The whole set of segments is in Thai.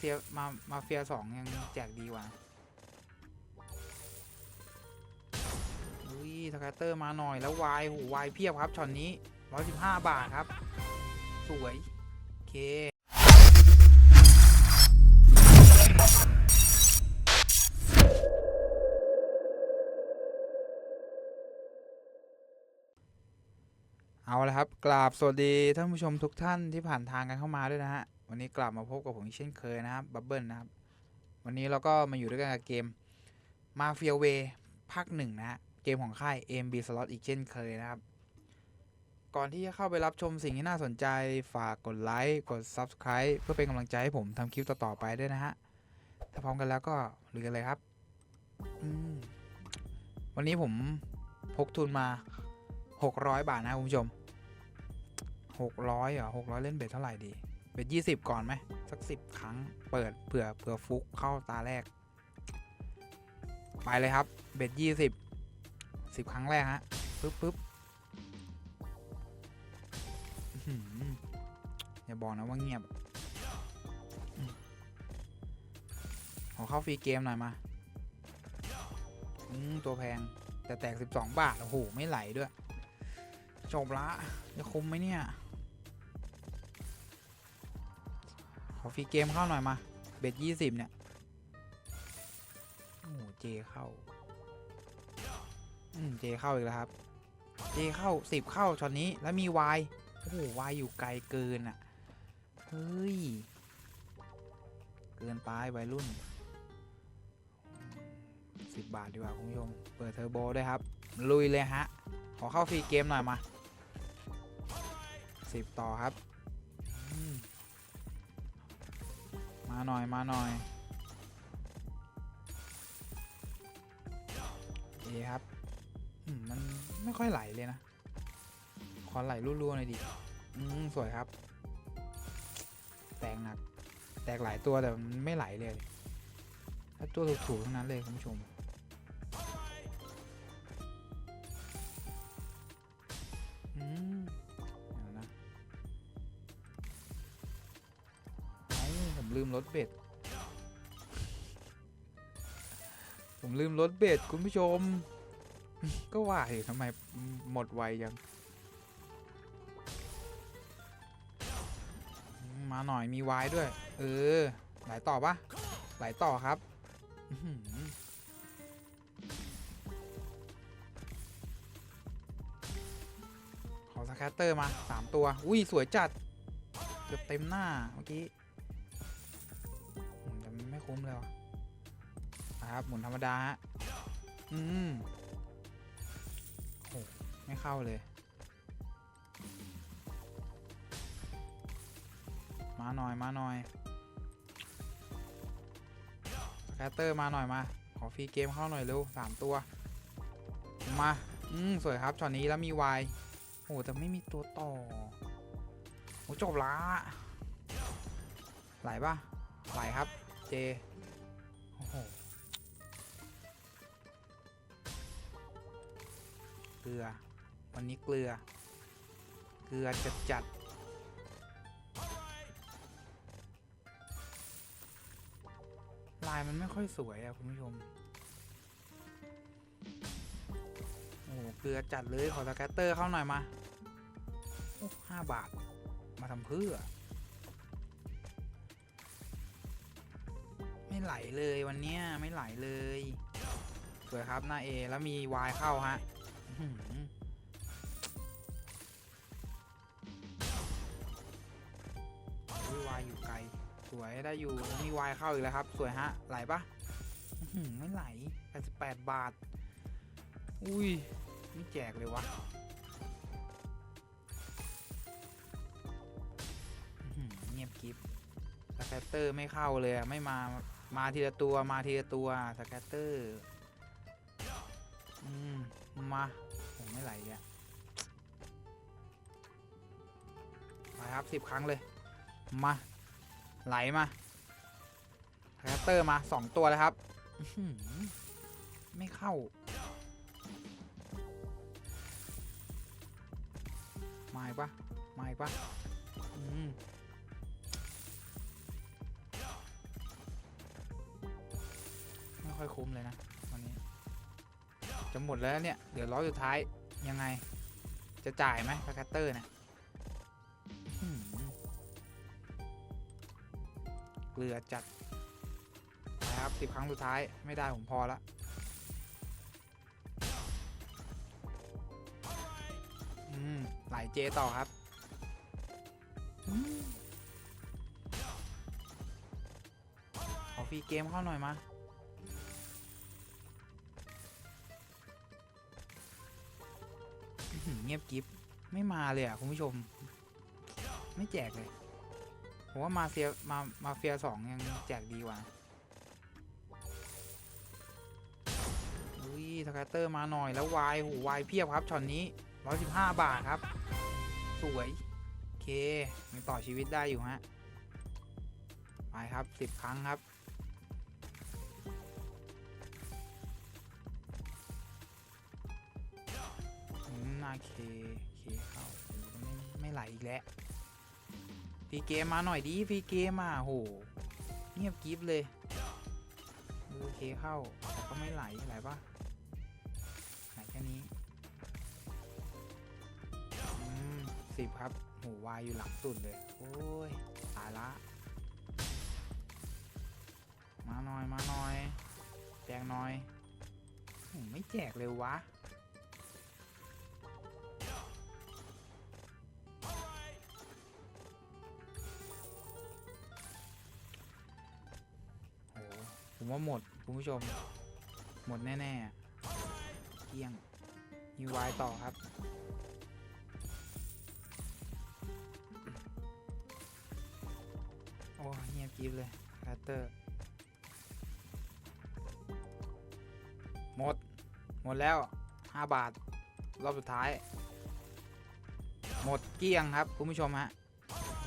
เฟียมามาเฟียสองยังแจกดีกว่าอุ้ยสแกตเตอร์มาหน่อยแล้ววายโหวายเพียบครับช็อตนี้ร้อยสิบห้าบาทครับ สวย โอเคเอาละครับกราบสวัสดีท่านผู้ชมทุกท่านที่ผ่านทางกันเข้ามาด้วยนะฮะ วันนี้กลับมาพบกับผมเช่นเคยนะครับบับเบิลนะครับ วันนี้เราก็มาอยู่ด้วยกันกับเกมมาเฟียเวภาคหนึ่งนะฮะเกมของค่าย AMB Slot อีกเช่นเคยนะครับ ก่อนที่จะเข้าไปรับชมสิ่งที่น่าสนใจฝากกดไลค์กด Subscribe เพื่อเป็นกำลังใจให้ผมทำคลิปต่อๆไปด้วยนะฮะ ถ้าพร้อมกันแล้วก็ลุยกันเลยครับ วันนี้ผมพกทุนมา 600 บาทนะคุณผู้ชม 600เหรอ600 เล่นเบ็ดเท่าไหร่ดี เบ็ด20ก่อนไหมสัก10ครั้งเปิดเผื่อเผื่อฟุกเข้าตาแรก ไปเลยครับ เบ็ด20 10ครั้งแรกฮะปึ๊บปึ๊บอย่าบอกนะว่าเงียบขอเข้าฟรีเกมหน่อยมาอืมตัวแพง แต่แตก 12 บาท โอ้โห ไม่ไหลด้วย จบละ จะคุ้มไหมเนี่ย อฟรีเกมเข้าหน่อยมา เบ็ดยี่สิบเนี่ย โอ้โหเจเข้า อืม เจเข้าอีกแล้วครับ เจเข้าสิบเข้าช็อตนี้แล้วมีวายโอ้โหวายอยู่ไกลเกินอะ เฮ้ย เกินไปวัยรุ่นสิบบาทดีกว่าคุณผู้ชม เปิดเทอร์โบด้วยครับ ลุยเลยฮะ ขอเข้าฟรีเกมหน่อยมาสิบต่อครับ มาหน่อยมาหน่อยดีครับมมันไม่ค่อยไหลเลยนะ ขอไหลรัวๆหน่อยดิอืมสวยครับ แตกหนัก แตกหลายตัวแต่มันไม่ไหลเลย ถ้าตัวถูกๆทั้งนั้นเลยคุณผู้ชม ผมลืมรถเบ็ด ผมลืมรถเบ็ดคุณผู้ชม ก็ว่ายทำไมหมดไวยัง มาหน่อยมีวายด้วย เออ ไหลต่อปะไหลต่อครับอื้อหือขอสแคตเตอร์มาสามตัว อุ้ย สวยจัด เกือบเต็มหน้าเมื่อกี้ อืมแต่มันไม่คุ้มเลยวะครับหมุนธรรมดาฮะอืมโอ้ไม่เข้าเลย มาหน่อยมาหน่อยสแคตเตอร์มาหน่อยมา ขอฟรีเกมเข้าหน่อยเร็วสามตัว มา อืมสวยครับช็อตนี้แล้วมีวายโอ้แต่ไม่มีตัวต่อโอ้จบละไหลปะไหลครับ เจโอ้โหเกลือ วันนี้เกลือ เกลือจัดจัดลายมันไม่ค่อยสวยอะคุณผู้ชม โอ้โหเกลือจัดเลยขอสแกตเตอร์เข้าหน่อยมา โอ้ห้าบาท มาทำเพื่อ ไม่ไหลเลยวันเนี้ยไม่ไหลเลยสวยครับหน้าเอแล้วมีวายเข้าฮะอุ้ยวายอยู่ไกล สวยได้อยู่แล้วมีวายเข้าอีกแล้วครับ สวยฮะ ไหลปะอื้อหือไม่ไหล 88 บาท อุ้ยไม่แจกเลยวะเงียบกิฟสแกตเตอร์ไม่เข้าเลยไม่มา มาทีละตัวมาทีละตัวสแกตเตอร์อืมมาผมไม่ไหลอะไปครับสิบครั้งเลย มา ไหลมาสแกตเตอร์มาสองตัวเลยครับไม่เข้า มาอีกปะมาอีกปะอืม ค่อยคุ้มเลยนะวันนี้จะหมดแล้วเนี่ย เดี๋ยวร้อยสุดท้ายยังไง จะจ่ายไหมพาคัตเตอร์นี่ยอื้อหือเกลือจัดนะครับสิบครั้งสุดท้ายไม่ได้ผมพอละอืมไหลเจต่อครับอืมขอฟรีเกมเข้าหน่อยมา เงียบกิฟไม่มาเลยอะคุณผู้ชม ไม่แจกเลยผมว่ามาเฟียมามาเฟียสองยังแจกดีกว่าอุ้ยสแกตเตอร์มาหน่อยแล้ววายโหวายเพียบครับช็อตนี้ร้อยสิบห้าบาทครับ สวยโอเคยังต่อชีวิตได้อยู่ฮะไปครับสิบครั้งครับ อืมนาเคเข้าไม่ไม่ไหลอีกแล้วฟรีเกมมาหน่อยดิฟรีเกมมาโหเงียบกริฟเลยดูเคเข้าแต่ก็ไม่ไหลไหลปะไหลแค่นี้สิบครับโหวายอยู่หลังสุดเลย โอ้ยตายละ มาหน่อยมาหน่อยแจกหน่อยไม่แจกเลยวะ ผมว่าหมดคุณผู้ชม หมดแน่ๆเกลี้ยงยูวายต่อครับ โอ้เงียบกริบเลยคัตเตอร์ หมด หมดแล้ว 5 บาท รอบสุดท้าย หมดเกี้ยงครับ คุณผู้ชมฮะ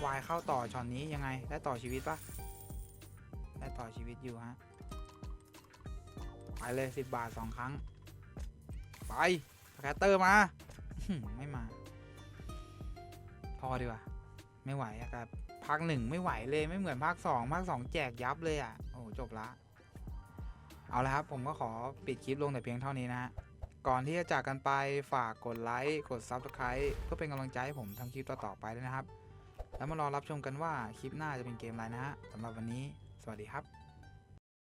วายเข้าต่อช็อตนี้ยังไง ได้ต่อชีวิตปะได้ต่อชีวิตอยู่ฮะ ไปเลยสิบบาทสองครั้ง ไปแกตเตอร์มาไม่มา พอดีกว่า ไม่ไหวอะครับภาคหนึ่งไม่ไหวเลยไม่เหมือนภาคสองภาคสองแจกยับเลยอะโอ้จบละ เอาละครับ ผมก็ขอปิดคลิปลงแต่เพียงเท่านี้นะฮะก่อนที่จะจากกันไปฝากกดไลค์กด Subscribe เพื่อเป็นกำลังใจให้ผมทำคลิปต่อๆไปด้วยนะครับ แล้วมารอรับชมกันว่าคลิปหน้าจะเป็นเกมอะไรนะฮะสำหรับวันนี้ สวัสดีครับ